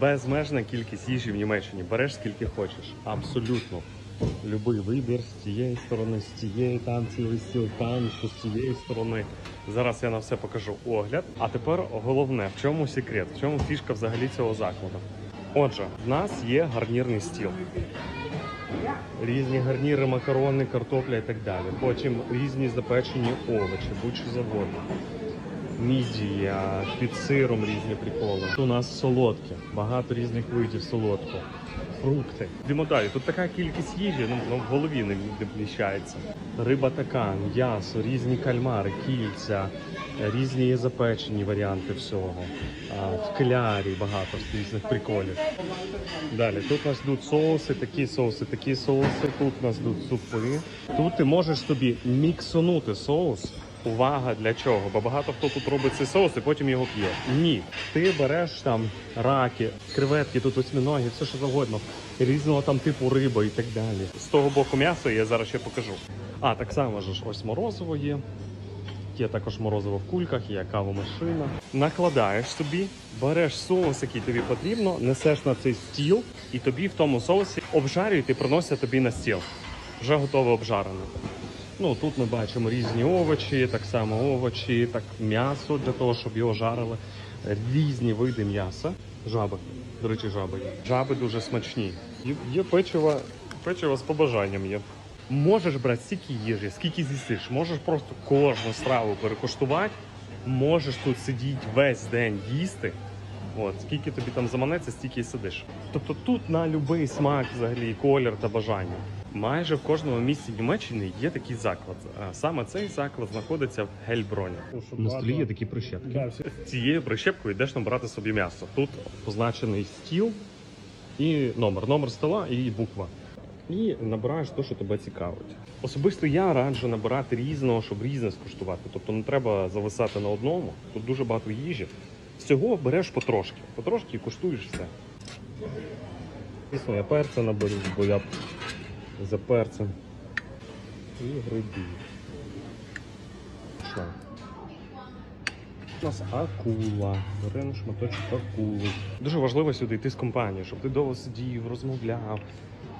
безмежна кількість їжі в Німеччині. Береш скільки хочеш. Абсолютно. Любий вибір з цієї сторони, з цієї, там цілий стіл, там, що з цієї сторони. Зараз я на все покажу огляд. А тепер головне, в чому секрет, в чому фішка взагалі цього закладу. Отже, в нас є гарнірний стіл. Різні гарніри, макарони, картопля і так далі. Потім різні запечені овочі, будь-що завгодно. Мідія, під сиром різні приколи. Тут у нас солодке, багато різних видів солодкого. Фрукти. Йдемо далі. Тут така кількість їжі, ну, ну в голові не, вміщається. Риба така, м'ясо, різні кальмари, кільця, різні запечені варіанти всього. В клярі багато різних приколів. Далі, тут у нас йдуть соуси, такі соуси, такі соуси, тут у нас йдуть супи. Тут ти можеш собі міксонути соус. Увага для чого? Бо багато хто тут робить цей соус і потім його п'є. Ні. Ти береш там раки, креветки, тут осьминоги, все що завгодно, різного там типу риби і так далі. З того боку м'ясо я зараз ще покажу. А, так само ж ось морозиво є. Є також морозиво в кульках, є кавомашина. Накладаєш собі, береш соус, який тобі потрібно, несеш на цей стіл, і тобі в тому соусі обжарюють і приносять тобі на стіл. Вже готове обжарене. Ну тут ми бачимо різні овочі, так само овочі, так м'ясо для того, щоб його жарили. Різні види м'яса. Жаби. До речі, жаби. Жаби дуже смачні. Є, печиво, печиво з побажанням є. Можеш брати стільки їжі, скільки з'їсиш, можеш просто кожну страву перекуштувати, можеш тут сидіти весь день їсти. От, скільки тобі там заманеться, стільки і сидиш. Тобто тут на будь-який смак, взагалі, колір та бажання. Майже в кожному місті Німеччини є такий заклад. А Саме цей заклад знаходиться в Гельброні. На столі є такі прищепки. Цією прищепкою йдеш набрати собі м'ясо. Тут позначений стіл і номер, номер стола і буква. І набираєш те, що тебе цікавить. Особисто я раджу набирати різного, щоб різне скуштувати. Тобто не треба зависати на одному. Тут дуже багато їжі. Всього береш потрошки. Потрошки і куштуєш все. Звісно, я перця наберу, бо я за перцем. І гриби. Що? У нас акула, беремо шматочок акули. Дуже важливо сюди йти з компанією, щоб ти довго сидів, розмовляв,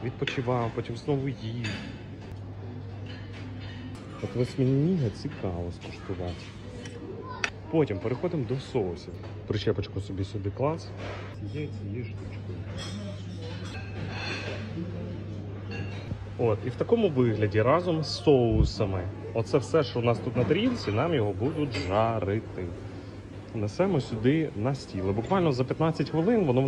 відпочивав, потім знову їв. От восьминіга цікаво скуштувати. Потім переходимо до соусів. Прищепочку собі сюди клас. Є цією штучкою. От, і в такому вигляді разом з соусами. Оце все, що у нас тут на тарілці, нам його будуть жарити. Несемо сюди на стіл. Буквально за 15 хвилин воно